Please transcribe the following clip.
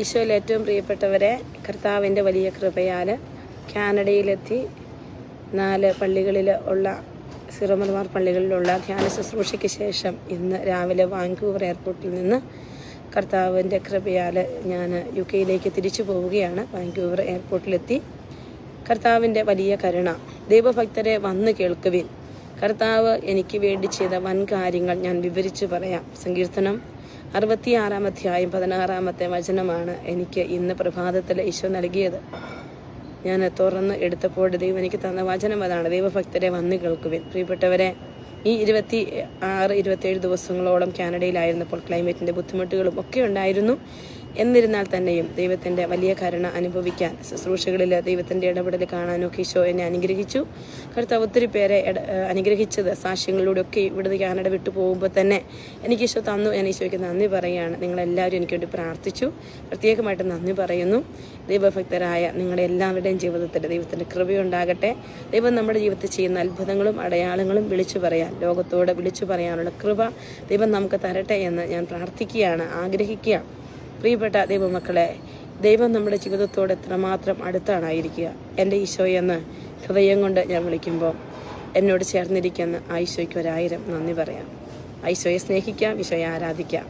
ഈശോയിൽ ഏറ്റവും പ്രിയപ്പെട്ടവരെ കർത്താവിന്റെ വലിയ കൃപയാൽ കാനഡയിലെത്തി നാല് പള്ളികളിൽ ഉള്ള സിറോമർമാർ പള്ളികളിലുള്ള ധ്യാന ശുശ്രൂഷയ്ക്ക് ശേഷം ഇന്ന് രാവിലെ വാങ്കൂവർ എയർപോർട്ടിൽ നിന്ന് കർത്താവിന്റെ കൃപയാൽ ഞാൻ യു കെയിലേക്ക് തിരിച്ചു പോവുകയാണ്. വാങ്കൂവർ എയർപോർട്ടിലെത്തി. കർത്താവിന്റെ വലിയ കരുണ ദൈവഭക്തരെ വന്ന് കേൾക്കുവിൻ. കർത്താവ് എനിക്ക് വേണ്ടി ചെയ്ത വൻ കാര്യങ്ങൾ ഞാൻ വിവരിച്ചു പറയാം. സങ്കീർത്തനം അറുപത്തിയാറാം അധ്യായം പതിനാറാമത്തെ വചനമാണ് എനിക്ക് ഇന്ന് പ്രഭാതത്തിൽ ഈശോ നൽകിയത്. ഞാൻ തുറന്ന് എടുത്തപ്പോൾ ദൈവം എനിക്ക് തന്ന വചനം അതാണ്. ദൈവഭക്തരെ വന്ന് കേൾക്കുവിൻ. പ്രിയപ്പെട്ടവരെ ഈ ഇരുപത്തി ആറ് ഇരുപത്തേഴ് ദിവസങ്ങളോളം കാനഡയിലായിരുന്നപ്പോൾ ക്ലൈമറ്റിന്റെ ബുദ്ധിമുട്ടുകളും ഒക്കെ ഉണ്ടായിരുന്നു. എന്നിരുന്നാൽ തന്നെയും ദൈവത്തിന്റെ വലിയ കരുണ അനുഭവിക്കാൻ ശുശ്രൂഷകളിൽ ദൈവത്തിന്റെ ഇടപെടൽ കാണാനൊക്കെ ഈശോ എന്നെ അനുഗ്രഹിച്ചു. കർത്താവ് ഒത്തിരി പേരെ അനുഗ്രഹിച്ചത് സാക്ഷ്യങ്ങളിലൂടെ ഒക്കെ ഇവിടുന്ന് കാനഡ വിട്ടു പോകുമ്പോൾ തന്നെ എനിക്ക് ഈശോ തന്നു. ഞാൻ ഈശോയ്ക്ക് നന്ദി പറയുകയാണ്. നിങ്ങളെല്ലാവരും എനിക്ക് വേണ്ടി പ്രാർത്ഥിച്ചു. പ്രത്യേകമായിട്ട് നന്ദി പറയുന്നു. ദൈവഭക്തരായ നിങ്ങളുടെ എല്ലാവരുടെയും ജീവിതത്തിൽ ദൈവത്തിന്റെ കൃപയുണ്ടാകട്ടെ. ദൈവം നമ്മുടെ ജീവിതത്തിൽ ചെയ്യുന്ന അത്ഭുതങ്ങളും അടയാളങ്ങളും വിളിച്ചു പറയാൻ ലോകത്തോട് വിളിച്ചു പറയാനുള്ള കൃപ ദൈവം നമുക്ക് തരട്ടെ എന്ന് ഞാൻ പ്രാർത്ഥിക്കുകയാണ് ആഗ്രഹിക്കുകയാണ്. പ്രിയപ്പെട്ട ദൈവമക്കളെ ദൈവം നമ്മുടെ ജീവിതത്തോട് എത്രമാത്രം അടുത്താണായിരിക്കുക. എന്റെ ഈശോയെന്ന് ഹൃദയം കൊണ്ട് ഞാൻ വിളിക്കുമ്പോൾ എന്നോട് ചേർന്നിരിക്കുന്ന ആ ഈശോയ്ക്ക് ഒരായിരം നന്ദി പറയാം. ഐശോയെ സ്നേഹിക്കാം ഈശോയെ ആരാധിക്കാം.